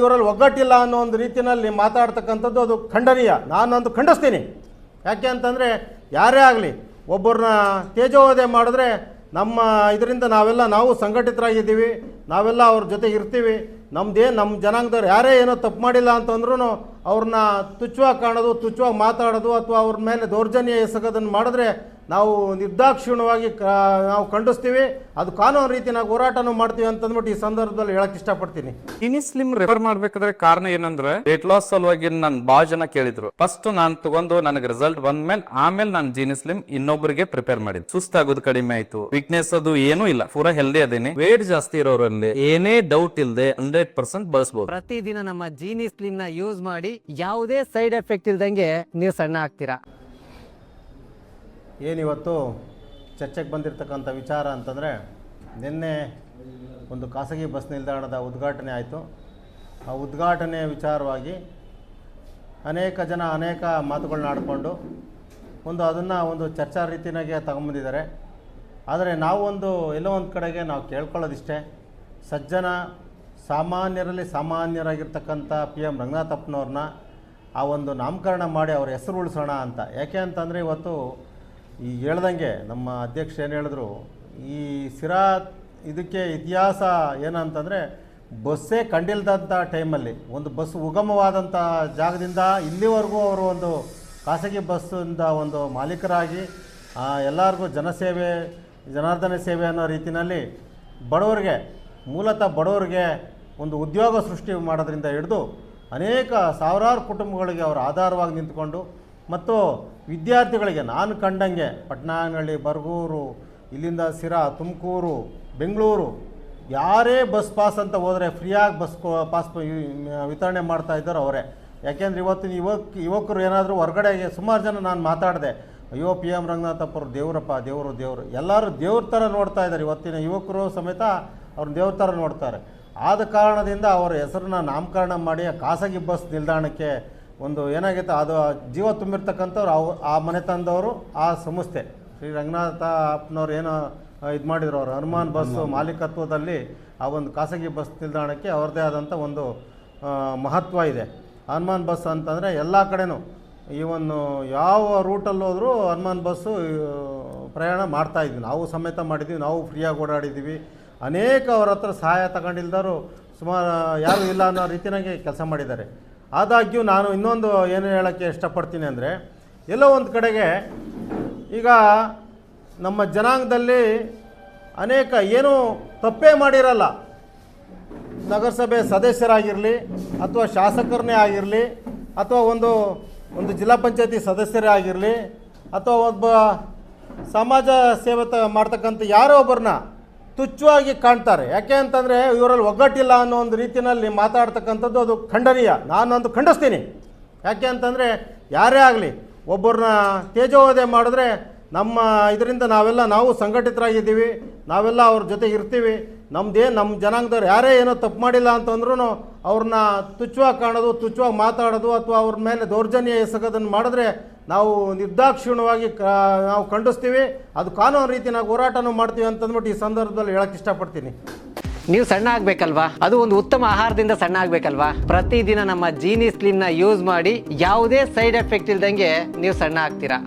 ಇವರಲ್ಲಿ ಒಗ್ಗಟ್ಟಿಲ್ಲ ಅನ್ನೋ ಒಂದು ರೀತಿಯಲ್ಲಿ ಮಾತಾಡ್ತಕ್ಕಂಥದ್ದು ಅದು ಖಂಡನೀಯ. ನಾನಂದು ಖಂಡಿಸ್ತೀನಿ. ಯಾಕೆ ಅಂತಂದರೆ ಯಾರೇ ಆಗಲಿ ಒಬ್ಬರನ್ನ ತೇಜೋವಧೆ ಮಾಡಿದ್ರೆ ನಮ್ಮ ಇದರಿಂದ ನಾವೆಲ್ಲ ನಾವು ಸಂಘಟಿತರಾಗಿದ್ದೀವಿ, ನಾವೆಲ್ಲ ಅವ್ರ ಜೊತೆ ಇರ್ತೀವಿ ನಮ್ಮದೇ ನಮ್ಮ ಜನಾಂಗದವ್ರು ಯಾರೇ ಏನೋ ತಪ್ಪು ಮಾಡಿಲ್ಲ ಅಂತಂದ್ರೂ ಅವ್ರನ್ನ ತುಚ್ಛವಾಗಿ ಕಾಣೋದು, ತುಚ್ಛವಾಗಿ ಮಾತಾಡೋದು ಅಥವಾ ಅವ್ರ ಮೇಲೆ ದೌರ್ಜನ್ಯ ಎಸಗೋದನ್ನು ಮಾಡಿದ್ರೆ ನಾವು ನಿರ್ದಾಕ್ಷಿಣ್ಯವಾಗಿ ಕ ನಾವು ಖಂಡಿಸ್ತೀವಿ. ಅದು ಕಾನೂನು ರೀತಿನಾಗ ಹೋರಾಟನೂ ಮಾಡ್ತೀವಿ ಅಂತಂದ್ಬಿಟ್ಟು ಈ ಸಂದರ್ಭದಲ್ಲಿ ಹೇಳಕ್ ಇಷ್ಟಪಡ್ತೀನಿ. ಇನಿ ಸ್ಲಿಮ್ ರೆಫರ್ ಮಾಡ್ಬೇಕಾದ್ರೆ ಕಾರಣ ಏನಂದ್ರೆ ವೇಟ್ ಲಾಸ್ ಸಲುವಾಗಿ ನನ್ ಬಾ ಜನ ಕೇಳಿದ್ರು. ಫಸ್ಟ್ ನಾನ್ ತಗೊಂಡು ನನಗೆ ರಿಸಲ್ಟ್ ಬಂದ್ಮೇಲೆ ಆಮೇಲೆ ನಾನು ಜೀನಿ ಸ್ಲಿಮ್ ಇನ್ನೊಬ್ಬರಿಗೆ ಪ್ರಿಪೇರ್ ಮಾಡಿದ್. ಸುಸ್ತಾಗೋದು ಕಡಿಮೆ ಆಯ್ತು. ವೀಕ್ನೆಸ್ ಅದು ಏನೂ ಇಲ್ಲ. ಪೂರಾ ಹೆಲ್ದಿ ಅದೇನೆ. ವೇಟ್ ಜಾಸ್ತಿ ಇರೋರಲ್ಲಿ ಏನೇ ಡೌಟ್ ಇಲ್ಲದೆ ಹಂಡ್ರೆಡ್ ಪರ್ಸೆಂಟ್ ಬಳಸಬಹುದು ಪ್ರತಿದಿನ ನಮ್ಮ ಜೀನಿ ಸ್ಲಿಮ್ನ ಯೂಸ್ ಮಾಡಿ ಯಾವುದೇ ಸೈಡ್ ಎಫೆಕ್ಟ್ ಇಲ್ದಂಗೆ ನೀವು ಸಣ್ಣ ಆಗ್ತೀರಾ? ಏನಿವತ್ತು ಚರ್ಚೆಗೆ ಬಂದಿರತಕ್ಕಂಥ ವಿಚಾರ ಅಂತಂದರೆ ನಿನ್ನೆ ಒಂದು ಖಾಸಗಿ ಬಸ್ ನಿಲ್ದಾಣದ ಉದ್ಘಾಟನೆ ಆಯಿತು. ಆ ಉದ್ಘಾಟನೆ ವಿಚಾರವಾಗಿ ಅನೇಕ ಜನ ಅನೇಕ ಮಾತುಗಳನ್ನ ಆಡಿಕೊಂಡು ಒಂದು ಅದನ್ನು ಒಂದು ಚರ್ಚಾ ರೀತಿನಾಗೆ ತಗೊಂಬಂದಿದ್ದಾರೆ. ಆದರೆ ನಾವು ಒಂದು ಎಲ್ಲೋ ಒಂದು ಕಡೆಗೆ ನಾವು ಕೇಳ್ಕೊಳ್ಳೋದಿಷ್ಟೇ. ಸಜ್ಜನ ಸಾಮಾನ್ಯರಲ್ಲಿ ಸಾಮಾನ್ಯರಾಗಿರ್ತಕ್ಕಂಥ ಪಿ ಎಂ ರಂಗನಾಥಪ್ಪನವ್ರನ್ನ ಆ ಒಂದು ನಾಮಕರಣ ಮಾಡಿ ಅವ್ರ ಹೆಸರು ಉಳಿಸೋಣ ಅಂತ. ಯಾಕೆ ಅಂತಂದರೆ ಇವತ್ತು ಈ ಹೇಳ್ದಂಗೆ ನಮ್ಮ ಅಧ್ಯಕ್ಷ ಏನು ಹೇಳಿದ್ರು, ಈ ಸಿರಾ ಇದಕ್ಕೆ ಇತಿಹಾಸ ಏನಂತಂದರೆ ಬಸ್ಸೇ ಕಂಡಿಲ್ದಂಥ ಟೈಮಲ್ಲಿ, ಒಂದು ಬಸ್ ಉಗಮವಾದಂಥ ಜಾಗದಿಂದ ಇಲ್ಲಿವರೆಗೂ ಅವರು ಒಂದು ಖಾಸಗಿ ಬಸ್ಸಿಂದ ಒಂದು ಮಾಲೀಕರಾಗಿ ಎಲ್ಲರಿಗೂ ಜನಸೇವೆ, ಜನಾರ್ದನ ಸೇವೆ ಅನ್ನೋ ರೀತಿಯಲ್ಲಿ ಬಡವರಿಗೆ, ಮೂಲತಃ ಬಡವರಿಗೆ ಒಂದು ಉದ್ಯೋಗ ಸೃಷ್ಟಿ ಮಾಡೋದ್ರಿಂದ ಹಿಡಿದು ಅನೇಕ ಸಾವಿರಾರು ಕುಟುಂಬಗಳಿಗೆ ಅವರು ಆಧಾರವಾಗಿ ನಿಂತ್ಕೊಂಡು ಮತ್ತು ವಿದ್ಯಾರ್ಥಿಗಳಿಗೆ ನಾನು ಕಂಡಂಗೆ ಪಟ್ನಾನಹಳ್ಳಿ ಬರಗೂರು, ಇಲ್ಲಿಂದ ಸಿರಾ ತುಮಕೂರು, ಬೆಂಗಳೂರು, ಯಾರೇ ಬಸ್ ಪಾಸ್ ಅಂತ ಹೋದರೆ ಫ್ರೀಯಾಗಿ ಬಸ್ ಪಾಸ್ ವಿತರಣೆ ಮಾಡ್ತಾ ಇದ್ದಾರೆ ಅವರೇ. ಯಾಕೆಂದರೆ ಇವತ್ತಿನ ಯುವಕ, ಯುವಕರು ಏನಾದರೂ ಹೊರಗಡೆಗೆ ಸುಮಾರು ಜನ ನಾನು ಮಾತಾಡಿದೆ, ಅಯ್ಯೋ, ಪಿ ಎಂ ರಂಗನಾಥಪ್ಪರು ದೇವರಪ್ಪ, ದೇವರು ದೇವರು. ಎಲ್ಲರೂ ದೇವ್ರ ಥರ ನೋಡ್ತಾ ಇದ್ದಾರೆ ಇವತ್ತಿನ ಯುವಕರು ಸಮೇತ ಅವ್ರನ್ನ ದೇವ್ರ ಥರ ನೋಡ್ತಾರೆ. ಆದ ಕಾರಣದಿಂದ ಅವರ ಹೆಸರನ್ನ ನಾಮಕರಣ ಮಾಡಿ ಖಾಸಗಿ ಬಸ್ ನಿಲ್ದಾಣಕ್ಕೆ ಒಂದು ಏನಾಗಿತ್ತು ಅದು ಜೀವ ತುಂಬಿರ್ತಕ್ಕಂಥವ್ರು ಅವು ಆ ಮನೆತನದವರು ಆ ಸಂಸ್ಥೆ. ಶ್ರೀ ರಂಗನಾಥ ಅಪ್ಪನವ್ರು ಏನೋ ಇದು ಮಾಡಿದ್ರು ಅವರು. ಹನುಮಾನ್ ಬಸ್ಸು ಮಾಲೀಕತ್ವದಲ್ಲಿ ಆ ಒಂದು ಖಾಸಗಿ ಬಸ್ ನಿಲ್ದಾಣಕ್ಕೆ ಅವ್ರದ್ದೇ ಆದಂಥ ಒಂದು ಮಹತ್ವ ಇದೆ. ಹನುಮಾನ್ ಬಸ್ ಅಂತಂದರೆ ಎಲ್ಲ ಕಡೆನೂ ಒಂದು ಯಾವ ರೂಟಲ್ಲಿ ಹೋದರೂ ಹನುಮಾನ್ ಬಸ್ಸು ಆ, ಪ್ರಯಾಣ ಮಾಡ್ತಾಯಿದ್ವಿ ನಾವು ಸಮೇತ ಮಾಡಿದ್ದೀವಿ ನಾವು ಫ್ರೀಯಾಗಿ ಓಡಾಡಿದ್ದೀವಿ. ಅನೇಕ ಅವ್ರ ಹತ್ರ ಸಹಾಯ ತಗೊಂಡಿಲ್ದರು ಸುಮಾರು ಯಾರೂ ಇಲ್ಲ ಅನ್ನೋ ರೀತಿಯಾಗಿ ಕೆಲಸ ಮಾಡಿದ್ದಾರೆ. ಆದಾಗ್ಯೂ ನಾನು ಇನ್ನೊಂದು ಏನು ಹೇಳೋಕ್ಕೆ ಇಷ್ಟಪಡ್ತೀನಿ ಅಂದರೆ, ಎಲ್ಲೋ ಒಂದು ಕಡೆಗೆ ಈಗ ನಮ್ಮ ಜನಾಂಗದಲ್ಲಿ ಅನೇಕ ಏನೂ ತಪ್ಪೇ ಮಾಡಿರಲ್ಲ. ನಗರಸಭೆ ಸದಸ್ಯರಾಗಿರಲಿ ಅಥವಾ ಶಾಸಕರನ್ನೇ ಆಗಿರಲಿ ಅಥವಾ ಒಂದು ಒಂದು ಜಿಲ್ಲಾ ಪಂಚಾಯತಿ ಸದಸ್ಯರೇ ಆಗಿರಲಿ ಅಥವಾ ಒಬ್ಬ ಸಮಾಜ ಸೇವೆ ಮಾಡ್ತಕ್ಕಂಥ ಯಾರೋ ಒಬ್ಬರನ್ನ ತುಚ್ಛವಾಗಿ ಕಾಣ್ತಾರೆ. ಯಾಕೆ ಅಂತಂದರೆ ಇವರಲ್ಲಿ ಒಗ್ಗಟ್ಟಿಲ್ಲ ಅನ್ನೋ ಒಂದು ರೀತಿಯಲ್ಲಿ ಮಾತಾಡ್ತಕ್ಕಂಥದ್ದು ಅದು ಖಂಡನೀಯ. ನಾನಂದು ಖಂಡಿಸ್ತೀನಿ. ಯಾಕೆ ಅಂತಂದರೆ ಯಾರೇ ಆಗಲಿ, ಒಬ್ಬರನ್ನ ತೇಜೋವಧೆ ಮಾಡಿದ್ರೆ ನಮ್ಮ ಇದರಿಂದ ನಾವೆಲ್ಲ ನಾವು ಸಂಘಟಿತರಾಗಿದ್ದೀವಿ, ನಾವೆಲ್ಲ ಅವ್ರ ಜೊತೆ ಇರ್ತೀವಿ. ನಮ್ಮದೇ ನಮ್ಮ ಜನಾಂಗದವ್ರು ಯಾರೇ ಏನೋ ತಪ್ಪು ಮಾಡಿಲ್ಲ ಅಂತಂದ್ರೂ ಅವ್ರನ್ನ ತುಚ್ಛವಾಗಿ ಕಾಣೋದು, ತುಚ್ಛವಾಗಿ ಮಾತಾಡೋದು ಅಥವಾ ಅವ್ರ ಮೇಲೆ ದೌರ್ಜನ್ಯ ಎಸಗೋದನ್ನು ಮಾಡಿದ್ರೆ ನಾವು ನಿರ್ದಾಕ್ಷಿಣ್ಯವಾಗಿ ನಾವು ಖಂಡಿಸ್ತೀವಿ. ಅದು ಕಾನೂನು ರೀತಿನಾಗ ಹೋರಾಟನೂ ಮಾಡ್ತೀವಿ ಅಂತಂದ್ಬಿಟ್ಟು ಈ ಸಂದರ್ಭದಲ್ಲಿ ಹೇಳಕ್ಕೆ ಇಷ್ಟಪಡ್ತೀನಿ. ನೀವು ಸಣ್ಣ ಆಗ್ಬೇಕಲ್ವಾ? ಅದು ಒಂದು ಉತ್ತಮ ಆಹಾರದಿಂದ ಸಣ್ಣ ಆಗ್ಬೇಕಲ್ವಾ? ಪ್ರತಿದಿನ ನಮ್ಮ ಜೀನಿ ನ ಯೂಸ್ ಮಾಡಿ ಯಾವುದೇ ಸೈಡ್ ಎಫೆಕ್ಟ್ ಇಲ್ದಂಗೆ ನೀವು ಸಣ್ಣ ಆಗ್ತೀರಾ?